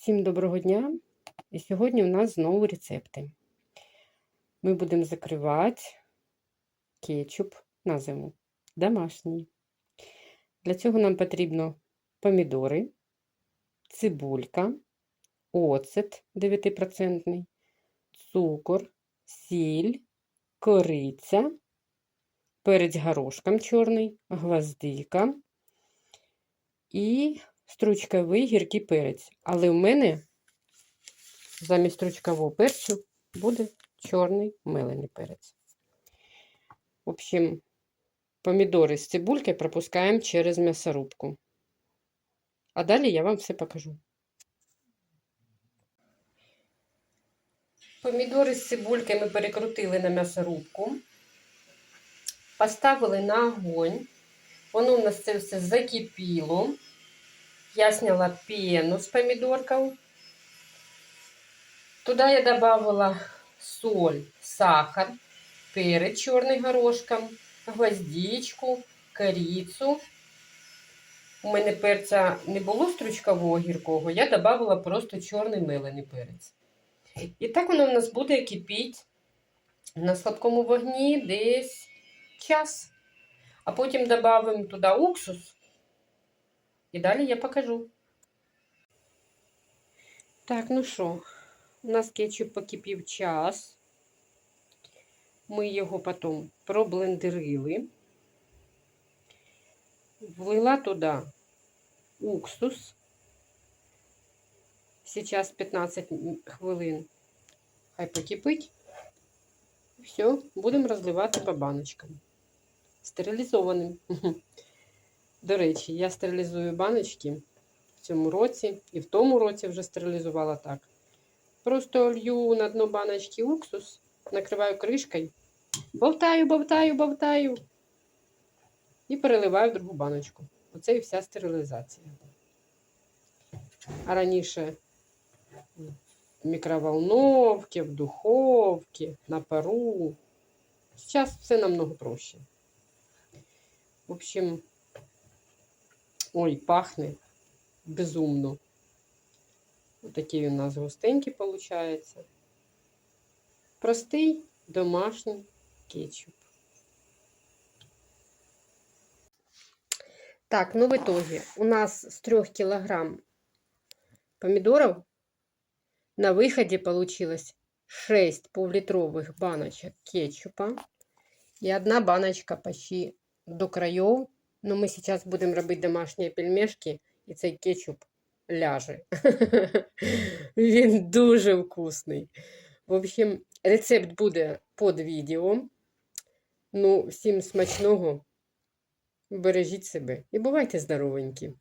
Всім доброго дня! І сьогодні у нас знову рецепти. Ми будемо закривати кетчуп на зиму. Домашній. Для цього нам потрібно помідори, цибулька, оцет 9%, цукор, сіль, кориця, перець горошком чорний, гвоздика і стручковий гіркий перець. Але в мене замість стручкового перцю буде чорний мелений перець. В общем, помідори з цибулькою пропускаємо через м'ясорубку. А далі я вам все покажу. Помідори з цибулькою ми перекрутили на м'ясорубку, поставили на огонь. Воно у нас це все закипіло. Я сняла пену с помидорков. Туда я добавила соль, сахар, перец черный горошком, гвоздичку, корицю. У мене перця не було стручкового гіркого, я додавала просто чорний мелений перець. І так воно в нас буде кипіти на слабкому вогні десь час. А потім додамо туди уксус. І далі я покажу. Так, ну що, у нас кетчуп покипів час. Ми його потім проблендерили. Влила туди уксус. Сейчас 15 хвилин. Хай покипить. Все, будемо розливати по баночкам. Стерилізованим. До речі, я стерилізую баночки в цьому році і в тому році вже стерилізувала так. Просто лью на дно баночки уксус, накриваю кришкою, бовтаю, бовтаю, бовтаю і переливаю в другу баночку. Оце і вся стерилізація. А раніше в мікроволновці, в духовці, на пару. Зараз все намного проще. В общем, ой, пахне безумно. Ось такий у нас густенький виходить. Простий домашній кетчуп. Так, ну в итоге у нас с 3 килограмм помидоров на выходе получилось 6 пол-литровых баночек кетчупа и одна баночка почти до краев. Но мы сейчас будем робити домашні пельмешки, і цей кетчуп ляже. Він дуже вкусний. В общем, рецепт буде під відео. Ну, всім смачного. Бережіть себе і бувайте здоровенькі!